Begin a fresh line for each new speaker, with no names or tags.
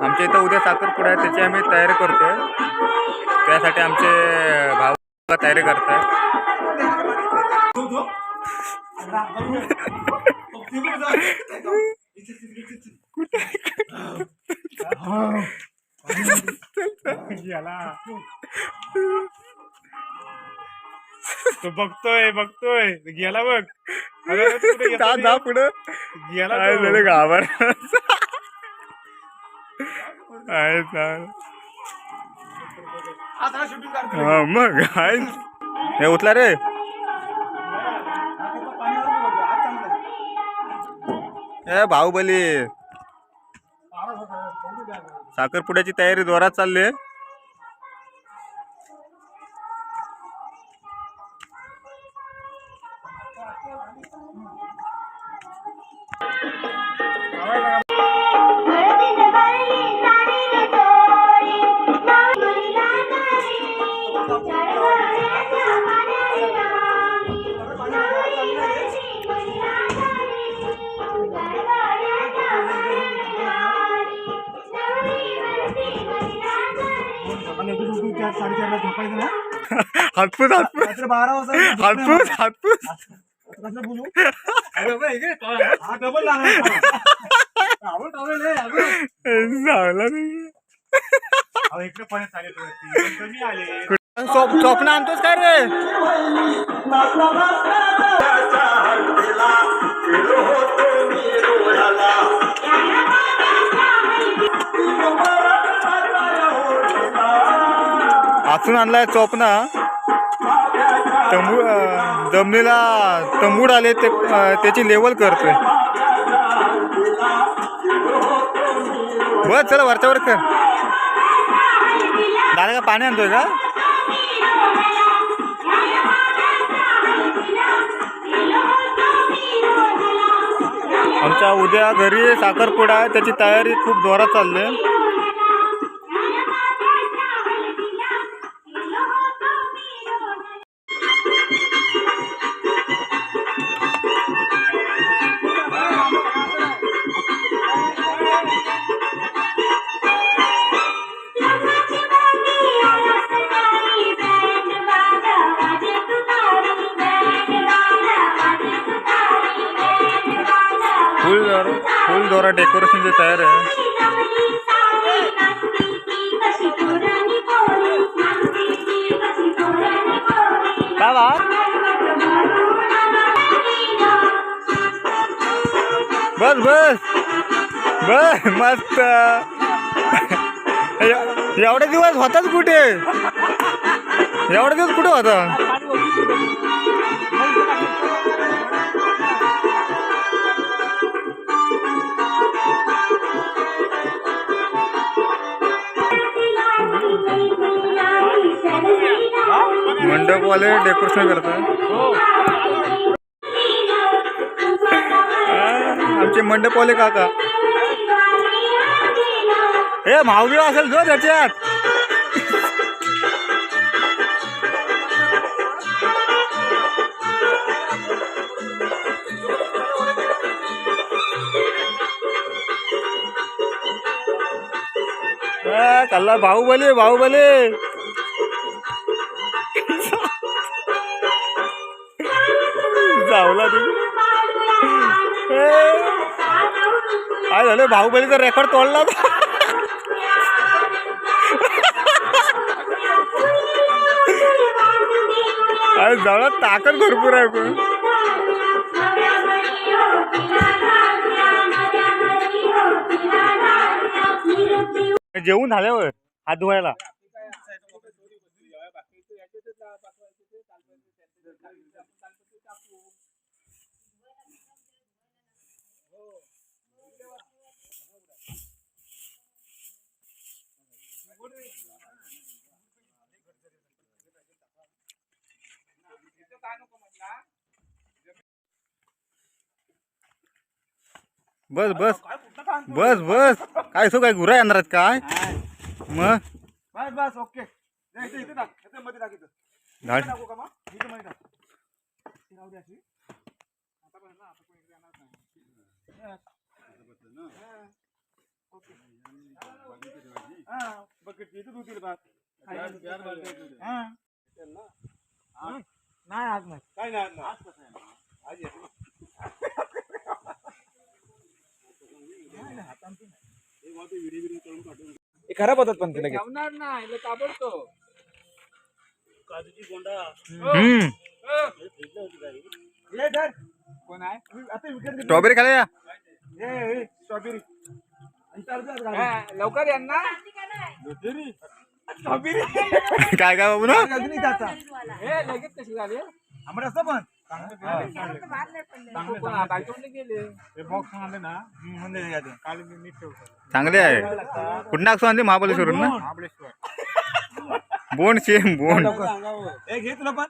आमच्या इथं उद्या साखरपुडा आहे त्याची आम्ही तयारी करतोय. त्यासाठी आमचे भाऊ तयारी करताय
तो बघतोय बघतोय. गेला बघ. गेला
पुढं. घाबर आहे. हा मग आहे. हे उतला रे. ए बाहुबली. साखरपुड्याची तयारी जोरात चालली आहे.
नारी.
हातपूस हातपूस.
रात्री बारा वाजता
हातपूस हातपूस.
कसं बोलू? हे. हा डबल.
झाला
इकडे चालेल आले.
स्वप्न आणतोस काय रे? आचून आणलाय चोपना तंबू जमिनीला तंबूड आले ते त्याची लेवल करतोय. बर चला वरच्यावर कर. दादा का पाणी आणतोय का? आमच्या उद्या घरी साखरपुडा आहे त्याची तयारी खूप जोरात चालली आहे. फुल डेकोरेशन डेकोरेशनची तयारी आहे. काय बा? बस बस. बस मस्त. एवढे दिवस होताच कुठे? एवढे दिवस कुठे होता? मंडपवाले डेकोरेशन करतात आमचे मंडपवाले काका. हे माऊली असेल जो त्याच्यात. हा, कल्ला बाहुबली बाहुबली. तुम्ही काय झालं? बाहुबलीचा रेकॉर्ड तोडला. काय जावला ताकद भरपूर आहे पण. जेवून झाल्यावर हात धुवायला. बस बस. बस बस. काय सो काय गुरा येणार आहेत काय? मग?
बस बस. ओके. बकेट. हा. हा. नाही आज नाही काय नाही आज नाही आज कसं आहे आज येतो हे खराब होतात पण ते। लगेच काजूची गोंडा
हम्म।
हे धर. कोण आहे आता घेतली.
स्ट्रॉबेरी खाल्या या?
हे, हे, स्ट्रॉबेरी। आणि चालतात गाडी.
लवकर यांना
काय काय बाबू ना.
हे लगेच कशी झाली?
असतं पण. हे. म्हणजे
चांगले आहे. कुठं असतो आणते महाबळेश्वरून ना?
महाबळेश्वर.
बोंड सेम बोंड
हे घे तुला पण.